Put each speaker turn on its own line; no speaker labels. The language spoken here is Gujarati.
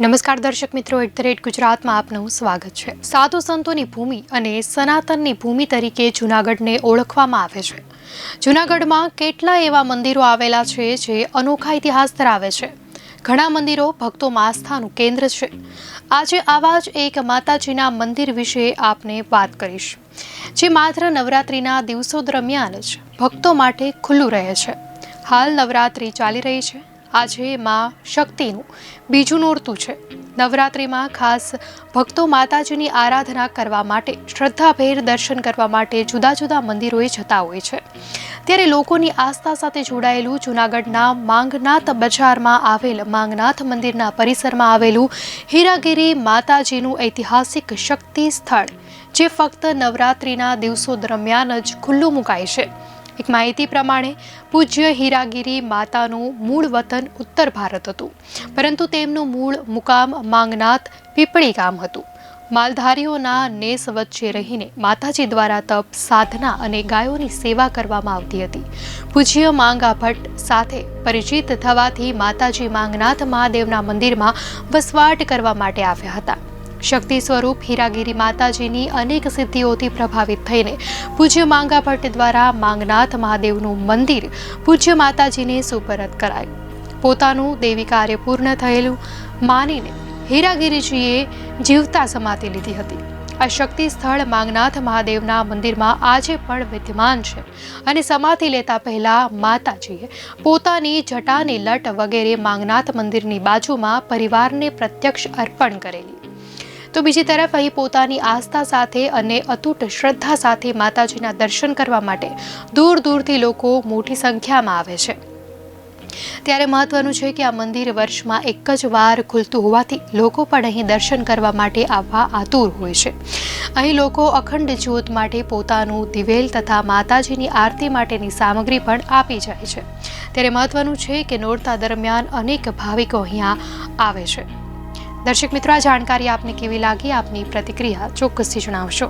નમસ્કાર દર્શક મિત્રો, એટ ધ રેટ ગુજરાતમાં આપનું સ્વાગત છે. સાધુ સંતોની ભૂમિ અને સનાતનની ભૂમિ તરીકે જૂનાગઢને ઓળખવામાં આવે છે. જૂનાગઢમાં કેટલા એવા મંદિરો આવેલા છે જે અનોખા ઇતિહાસ ધરાવે છે? ઘણા મંદિરો ભક્તોમાં આસ્થાનું કેન્દ્ર છે. આજે આવા જ એક માતાજીના મંદિર વિશે આપને વાત કરીશ, જે માત્ર નવરાત્રિના દિવસો દરમિયાન જ ભક્તો માટે ખુલ્લું રહે છે. હાલ નવરાત્રિ ચાલી રહી છે. આજે માં શક્તિનું બીજું નોરતું છે. નવરાત્રિમાં ખાસ ભક્તો માતાજીની આરાધના કરવા માટે, શ્રદ્ધાભેર દર્શન કરવા માટે જુદા જુદા મંદિરોએ જતા હોય છે. ત્યારે લોકોની આસ્થા સાથે જોડાયેલું જૂનાગઢના માંગનાથ બજારમાં આવેલ માંગનાથ મંદિરના પરિસરમાં આવેલું હીરાગીરી માતાજીનું ઐતિહાસિક શક્તિ સ્થળ, જે ફક્ત નવરાત્રિના દિવસો દરમિયાન જ ખુલ્લું મુકાય છે. એક માહિતી પ્રમાણે, પૂજ્ય હીરાગીરી માતાનું મૂળ વતન ઉત્તર ભારત હતું. પરંતુ તેમનું મૂળ મુકામ માંગનાથ પીપળી ગામ હતું. માલધારીઓના નેસ વચ્ચે રહીને માતાજી દ્વારા તપ, સાધના અને ગાયોની સેવા કરવામાં આવતી હતી. પૂજ્ય માંગા ભટ્ટ સાથે પરિચિત થવાથી માતાજી માંગનાથ મહાદેવના મંદિરમાં વસવાટ કરવા માટે આવ્યા હતા. શક્તિ સ્વરૂપ હીરાગીરી માતાજીની અનેક સિદ્ધિઓથી પ્રભાવિત થઈને પૂજ્ય માંગા ભટ્ટ દ્વારા માંગનાથ મહાદેવનું મંદિર પૂજ્ય માતાજીને સુપરત કરાયું. પોતાનું દેવી કાર્ય પૂર્ણ થયેલું માનીને હીરાગીરીજીએ જીવતા સમાધિ લીધી હતી. આ શક્તિ સ્થળ માંગનાથ મહાદેવના મંદિરમાં આજે પણ વિદ્યમાન છે અને સમાધિ લેતા પહેલાં માતાજીએ પોતાની જટાની લટ વગેરે માંગનાથ મંદિરની બાજુમાં પરિવારને પ્રત્યક્ષ અર્પણ કરેલી. તો બીજી તરફ અહીં પોતાની આસ્થા સાથે અને અતૂટ શ્રદ્ધા સાથે માતાજીના દર્શન કરવા માટે દૂર દૂરથી લોકો મોટી સંખ્યામાં આવે છે. ત્યારે મહત્વનું છે કે આ મંદિર વર્ષમાં એક જ વાર ખુલતું હોવાથી લોકો પણ અહીં દર્શન કરવા માટે આવવા આતુર હોય છે. અહીં લોકો અખંડ જ્યોત માટે પોતાનું દિવેલ તથા માતાજીની આરતી માટેની સામગ્રી પણ આપી જાય છે. ત્યારે મહત્વનું છે કે નોરતા દરમિયાન અનેક ભાવિકો અહીંયા આવે છે. દર્શક મિત્રો આ જાણકારી આપને કેવી લાગી? આપની પ્રતિક્રિયા ચોક્કસથી જણાવશો.